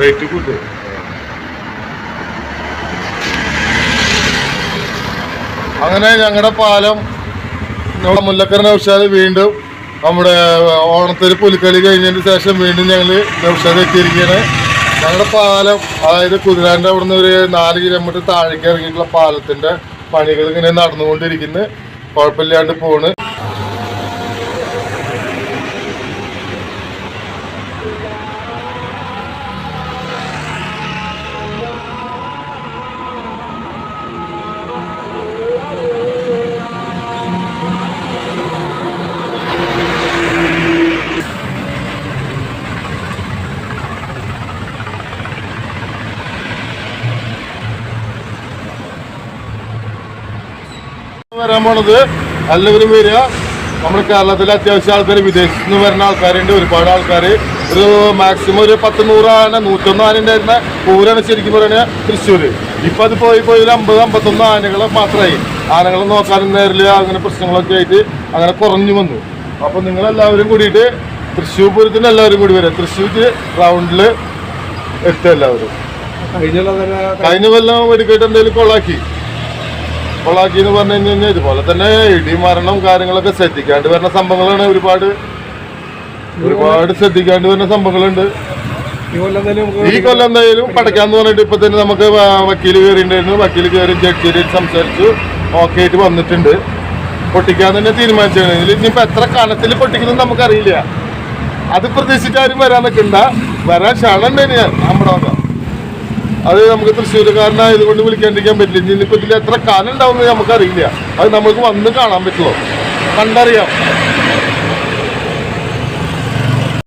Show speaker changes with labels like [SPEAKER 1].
[SPEAKER 1] Rate കൂടുതൽ അങ്ങനെ ഞങ്ങളുടെ പാലം നമ്മുടെ മുല്ലക്കര നൗഷാദ് വീണ്ടും നമ്മുടെ ഓണത്തിന് പുലിക്കളി കഴിഞ്ഞതിന് ശേഷം വീണ്ടും ഞങ്ങൾ നൗഷാദ് എത്തിയിരിക്കുകയാണ് ഞങ്ങളുടെ പാലം അതായത് കുതിരാന്റെ അവിടുന്ന് ഒരു നാല് കിലോമീറ്റർ താഴേക്ക് ഇറങ്ങിയിട്ടുള്ള പാലത്തിന്റെ പണികൾ ഇങ്ങനെ നടന്നുകൊണ്ടിരിക്കുന്നു. കുഴപ്പമില്ലാണ്ട് പോണ്. വരാൻ പോണത് എല്ലാവരും വരിക നമ്മുടെ കേരളത്തിലെ അത്യാവശ്യം ആൾക്കാർ വിദേശത്ത് നിന്ന് വരുന്ന ആൾക്കാരുണ്ട്. ഒരുപാട് ആൾക്കാർ ഒരു മാക്സിമം ഒരു പത്ത് നൂറ് ആന നൂറ്റൊന്ന് ആന ഉണ്ടായിരുന്ന പൂരാണ് ശരിക്കും പറയുന്നത് തൃശ്ശൂര്. ഇപ്പൊ അത് പോയി പോയി ഒരു അമ്പത് അമ്പത്തൊന്ന് ആനകൾ മാത്രമായി ആനകളെ നോക്കാനും നേരില്ല അങ്ങനെ പ്രശ്നങ്ങളൊക്കെ ആയിട്ട് അങ്ങനെ കുറഞ്ഞു വന്നു. അപ്പൊ നിങ്ങൾ എല്ലാവരും കൂടിയിട്ട് തൃശ്ശൂർ പൂരത്തിന് എല്ലാവരും കൂടി വരിക തൃശ്ശൂർ റൗണ്ടിൽ എത്തുക എല്ലാവരും. കഴിഞ്ഞ കൊല്ലം വെടിക്കെട്ട് എന്തെങ്കിലും കൊള്ളാക്കി. കൊള്ളാക്കി എന്ന് പറഞ്ഞു കഴിഞ്ഞാൽ ഇതുപോലെ തന്നെ ഇടി മരണം കാര്യങ്ങളൊക്കെ ശ്രദ്ധിക്കാണ്ട് വരുന്ന സംഭവങ്ങളാണ് ഒരുപാട്. ഒരുപാട് ശ്രദ്ധിക്കാണ്ട് വരുന്ന സംഭവങ്ങളുണ്ട്.
[SPEAKER 2] ഈ കൊല്ലം തന്നെ
[SPEAKER 1] എന്തായാലും പടയ്ക്കാന്ന് പറഞ്ഞിട്ട് ഇപ്പൊ തന്നെ നമുക്ക് വക്കീൽ കയറിയിട്ടുണ്ടായിരുന്നു വക്കീൽ കയറി ജഡ്ജിയിൽ സംസാരിച്ചു. ഓക്കെ ആയിട്ട് വന്നിട്ടുണ്ട്. പൊട്ടിക്കാൻ തന്നെ തീരുമാനിച്ചു ഇനിയിപ്പോ എത്ര കാലത്തിൽ പൊട്ടിക്കുന്നത് നമുക്കറിയില്ല. അത് പ്രതീക്ഷിച്ച് ആരും വരാൻ നിൽക്കണ്ട. വരാൻ ക്ഷണം ഞാൻ നമ്മുടെ അത് നമുക്ക് തൃശ്ശൂരുകാരനായത് കൊണ്ട് വിളിക്കാണ്ടിരിക്കാൻ പറ്റില്ല. ഇനിയിപ്പോ ഇതിൽ എത്ര കാലം ഉണ്ടാവും നമുക്കറിയില്ല. അത് നമുക്ക് വന്ന് കാണാൻ പറ്റുള്ളൂ. കണ്ടറിയാം.